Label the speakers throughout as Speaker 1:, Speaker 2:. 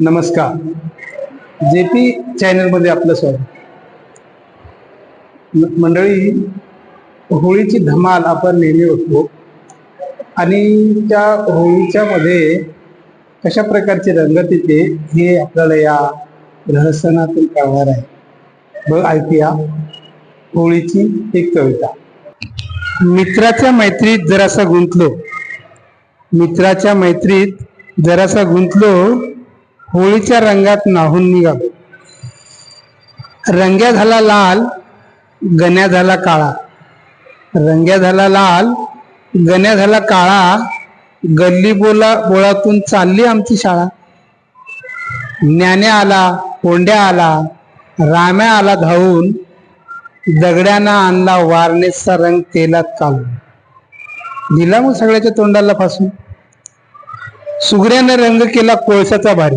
Speaker 1: नमस्कार. J P चॅनलमध्ये आपलं स्वागत. मंडळी होळीची धमाल आपण नेहमी होतो आणि त्या होळीच्या मध्ये कशा प्रकारचे रंगत येते हे आपल्याला या रहस्यातून कळणार आहे. बघ ऐकूया होळीची एक कविता. मित्राच्या मैत्रीत जरासा गुंतलो. मित्राच्या मैत्रीत जरासा गुंतलो. होळीच्या रंगात नाहून निघालो रंग्या झाला लाल गण्या झाला काळा. रंग्या झाला लाल गण्या झाला काळा. गल्ली बोला बोळातून चालली आमची शाळा. ज्ञान्या आला कोंड्या आला राम्या आला धावून दगड्यानं आणला वारनेसचा रंग तेलात कालून दिला मग सगळ्याच्या तोंडाला फासून. सुगड्यानं रंग केला कोळशाचा भारी.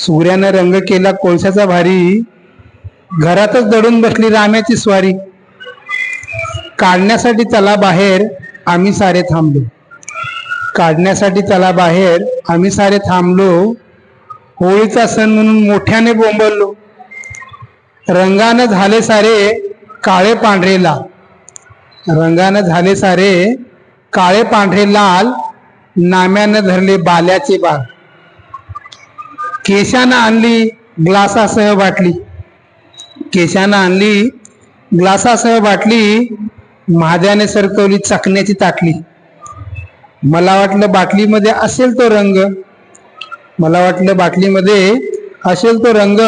Speaker 1: सूर्यानं रंग केला कोळशाचा भारी घरातच दडून बसली राम्याची स्वारी. काढण्यासाठी त्याला बाहेर आम्ही सारे थांबलो. काढण्यासाठी त्याला बाहेर आम्ही सारे थांबलो. होळीचा सण म्हणून मोठ्याने बोंबललो. रंगानं झाले सारे काळे पांढरे लाल. रंगानं झाले सारे काळे पांढरे लाल नाम्यानं धरले बाल्याचे बाग केशानं आणली ग्लासासह बाटली. केशानं आणली ग्लासासह बाटली महाद्याने सरकवली चकण्याची ताटली मला वाटलं बाटलीमध्ये असेल तो रंग. मला वाटलं बाटलीमध्ये असेल तो रंग.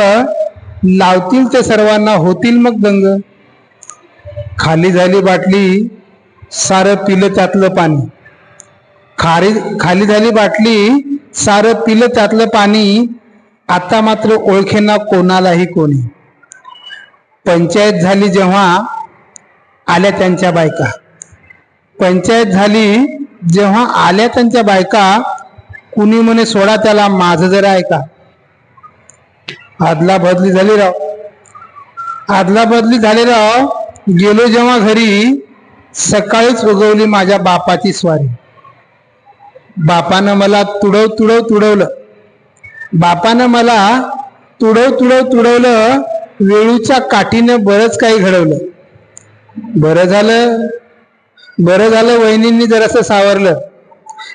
Speaker 1: लावतील ते सर्वांना होतील मग दंग. खाली झाली बाटली सारं पिलं त्यातलं पाणी. खारी खाली झाली बाटली सारं पिलं त्यातलं पाणी आता मात्र ओळखेना कोणालाही कोणी. पंचायत झाली जेव्हा आल्या त्यांच्या बायका. पंचायत झाली जेव्हा आल्या त्यांच्या बायका कुणी म्हणे सोडा त्याला माझं जरा ऐका. आदला बदली झाली राव. आदला बदली झाली राव गेलो जेव्हा घरी सकाळीच उगवली माझ्या बापाची स्वारी. बापानं मला तुडव तुडव तुडवलं. बापानं मला तुडव तुडव तुडवलं वेळूच्या काठीनं बरंच काही घडवलं. बरं झालं बरं झालं वहिनींनी जरासं सावरलं.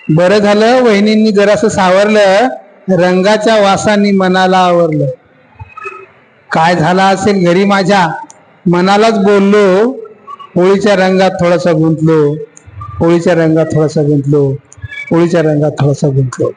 Speaker 1: बरं झालं वहिनींनी जरासं सावरलं रंगाच्या वासानी मनाला आवरलं. काय झालं असेल घरी माझ्या? मनालाच बोललो होळीच्या रंगात थोडासा गुंतलो होळीच्या रंगात थोडासा गुंतलो होळीच्या रंगात थोडासा गुंतलो.